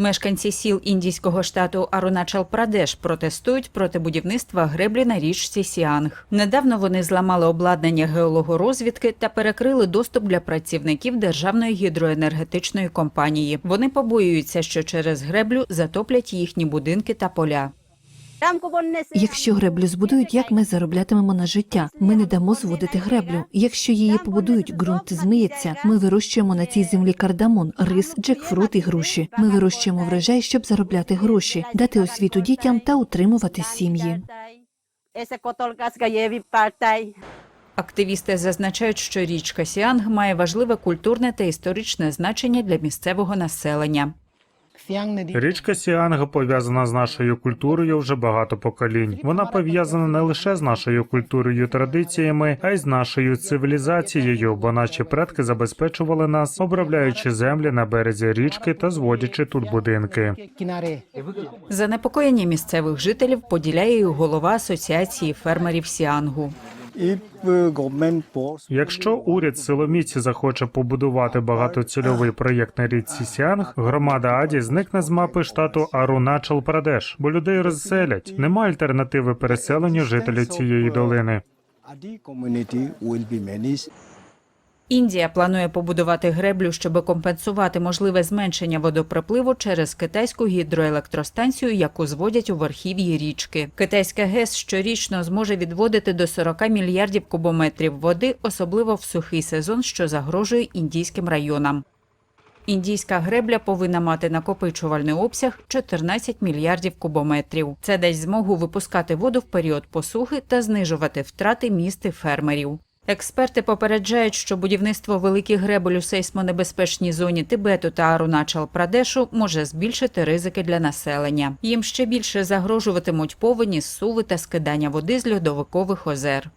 Мешканці сіл індійського штату Аруначал Прадеш протестують проти будівництва греблі на річці Сіанг. Недавно вони зламали обладнання геологорозвідки та перекрили доступ для працівників державної гідроенергетичної компанії. Вони побоюються, що через греблю затоплять їхні будинки та поля. Якщо греблю збудують, як ми зароблятимемо на життя? Ми не дамо зводити греблю. Якщо її побудують, ґрунт змиється. Ми вирощуємо на цій землі кардамон, рис, джекфрут і груші. Ми вирощуємо врожай, щоб заробляти гроші, дати освіту дітям та утримувати сім'ї. Активісти зазначають, що річка Сіанг має важливе культурне та історичне значення для місцевого населення. Річка Сіанга пов'язана з нашою культурою вже багато поколінь. Вона пов'язана не лише з нашою культурою і традиціями, а й з нашою цивілізацією, бо наші предки забезпечували нас, обробляючи землі на березі річки та зводячи тут будинки. Занепокоєння місцевих жителів поділяє і голова асоціації фермерів Сіангу. Якщо уряд силоміці захоче побудувати багатоцільовий проєкт на річці Сіанг, громада Аді зникне з мапи штату Аруначал Прадеш, бо людей розселять. Нема альтернативи переселенню жителів цієї долини. Індія планує побудувати греблю, щоб компенсувати можливе зменшення водоприпливу через китайську гідроелектростанцію, яку зводять у верхів'ї річки. Китайська ГЕС щорічно зможе відводити до 40 мільярдів кубометрів води, особливо в сухий сезон, що загрожує індійським районам. Індійська гребля повинна мати накопичувальний обсяг 14 мільярдів кубометрів. Це дасть змогу випускати воду в період посухи та знижувати втрати міст і фермерів. Експерти попереджають, що будівництво великих гребель у сейсмонебезпечній зоні Тибету та Аруначал Прадешу може збільшити ризики для населення. Їм ще більше загрожуватимуть повені, суви та скидання води з льодовикових озер.